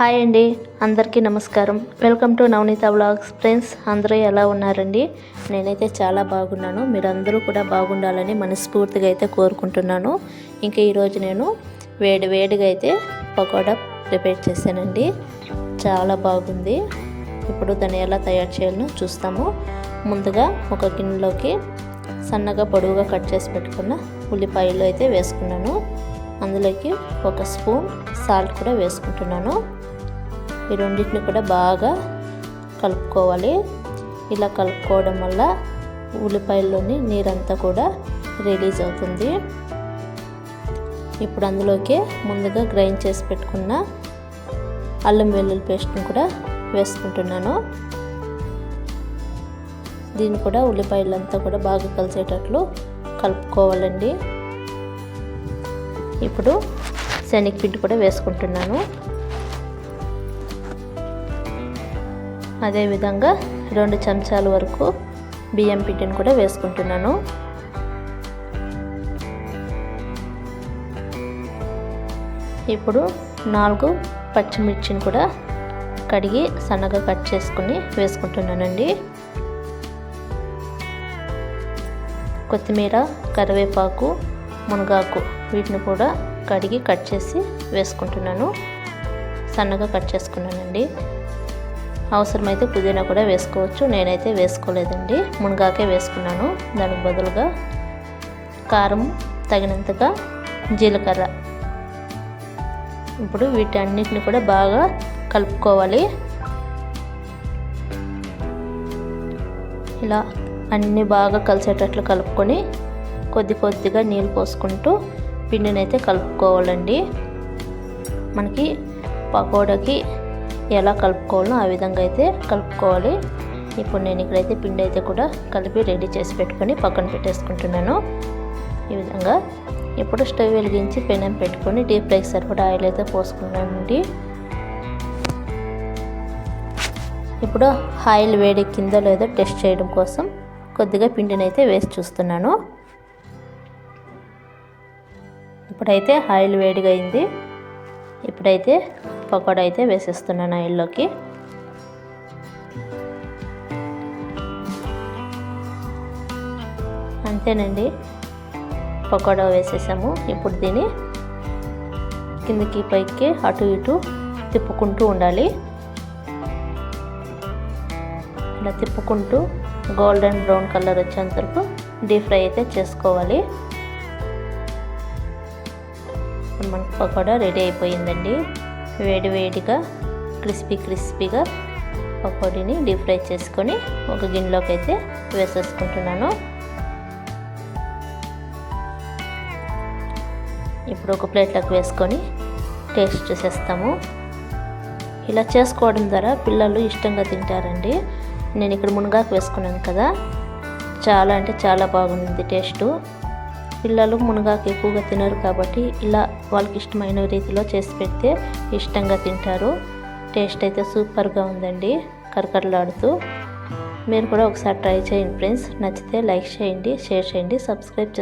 Hi అండి అందరికీ నమస్కారం. Welcome to Navaneetha blogs friends అందరూ ఎలా ఉన్నారండి? నేనైతే చాలా బాగున్నాను. మీరందరూ కూడా బాగుండాలని మనస్ఫూర్తిగా అయితే కోరుకుంటున్నాను. ఇంకా ఈరోజు నేను వేడి వేడిగా అయితే పకోడా ప్రిపేర్ చేశానండి. చాలా బాగుంది. ఇప్పుడు దాన్ని ఎలా తయారు చేయాలో చూస్తాము. ముందుగా ఒక గిన్నెలోకి సన్నగా పొడవుగా కట్ చేసి పెట్టుకున్న ఉల్లిపాయలు అయితే వేసుకున్నాను. అందులోకి ఒక స్పూన్ సాల్ట్ కూడా వేసుకుంటున్నాను. ఈ రెండింటిని కూడా బాగా కలుపుకోవాలి. ఇలా కలుపుకోవడం వల్ల ఉల్లిపాయల్లోని నీరంతా కూడా రిలీజ్ అవుతుంది. ఇప్పుడు అందులోకి ముందుగా గ్రైండ్ చేసి పెట్టుకున్న అల్లం వెల్లుల్లి పేస్ట్ని కూడా వేసుకుంటున్నాను. దీన్ని కూడా ఉల్లిపాయలంతా కూడా బాగా కలిసేటట్లు కలుపుకోవాలండి. ఇప్పుడు శనగపిండి కూడా వేసుకుంటున్నాను. అదేవిధంగా రెండు చెంచాల వరకు బియ్యం పిండిని కూడా వేసుకుంటున్నాను. ఇప్పుడు నాలుగు పచ్చిమిర్చిని కూడా కడిగి సన్నగా కట్ చేసుకుని వేసుకుంటున్నానండి. కొత్తిమీర కరివేపాకు మునగాకు వీటిని కూడా కడిగి కట్ చేసి వేసుకుంటున్నాను. సన్నగా కట్ చేసుకున్నానండి. అవసరమైతే పుదీనా కూడా వేసుకోవచ్చు. నేనైతే వేసుకోలేదండి. మునగాకే వేసుకున్నాను. దానికి బదులుగా కారం తగినంతగా జీలకర్ర. ఇప్పుడు వీటన్నిటిని కూడా బాగా కలుపుకోవాలి. ఇలా అన్నీ బాగా కలిసేటట్లు కలుపుకొని కొద్ది కొద్దిగా నీళ్ళు పోసుకుంటూ పిండినైతే కలుపుకోవాలండి. మనకి పకోడాకి ఎలా కలుపుకోవాలో ఆ విధంగా అయితే కలుపుకోవాలి. ఇప్పుడు నేను ఇక్కడైతే పిండి అయితే కూడా కలిపి రెడీ చేసి పెట్టుకొని పక్కన పెట్టేసుకుంటున్నాను. ఈ విధంగా ఇప్పుడు స్టవ్ వెలిగించి పెనం పెట్టుకొని డీప్ ఫ్రైకి సరిపడా ఆయిల్ అయితే పోసుకున్నానండి. ఇప్పుడు ఆయిల్ వేడి కింద లేదో టెస్ట్ చేయడం కోసం కొద్దిగా పిండిని అయితే వేసి చూస్తున్నాను. ఇప్పుడైతే ఆయిల్ వేడిగా అయింది. ఇప్పుడైతే పకోడా అయితే వేసేస్తున్నాను ఆయిల్లోకి అంతేనండి. పకోడా వేసేసాము. ఇప్పుడు దీన్ని కిందకి పైకి అటు ఇటు తిప్పుకుంటూ ఉండాలి. ఇలా తిప్పుకుంటూ గోల్డెన్ బ్రౌన్ కలర్ వచ్చేంత వరకు డీప్ ఫ్రై అయితే చేసుకోవాలి. మనకు పకోడా రెడీ అయిపోయిందండి. వేడివేడిగా క్రిస్పీ క్రిస్పీగా పకోడీని డీప్ ఫ్రై చేసుకొని ఒక గిన్నెలోకి అయితే వేసేసుకుంటున్నాను. ఇప్పుడు ఒక ప్లేట్లోకి వేసుకొని టేస్ట్ చేసేస్తాము. ఇలా చేసుకోవడం ద్వారా పిల్లలు ఇష్టంగా తింటారండి. నేను ఇక్కడ మునగాకు వేసుకున్నాను కదా. చాలా అంటే చాలా బాగుంది టేస్టు. పిల్లలు మునగాకు ఎక్కువగా తినరు కాబట్టి ఇలా వాళ్ళకి ఇష్టమైన రీతిలో చేసి పెడితే ఇష్టంగా తింటారు. టేస్ట్ అయితే సూపర్గా ఉందండి. కరకరలాడుతూ మీరు కూడా ఒకసారి ట్రై చేయండి ఫ్రెండ్స్. నచ్చితే లైక్ చేయండి షేర్ చేయండి సబ్స్క్రైబ్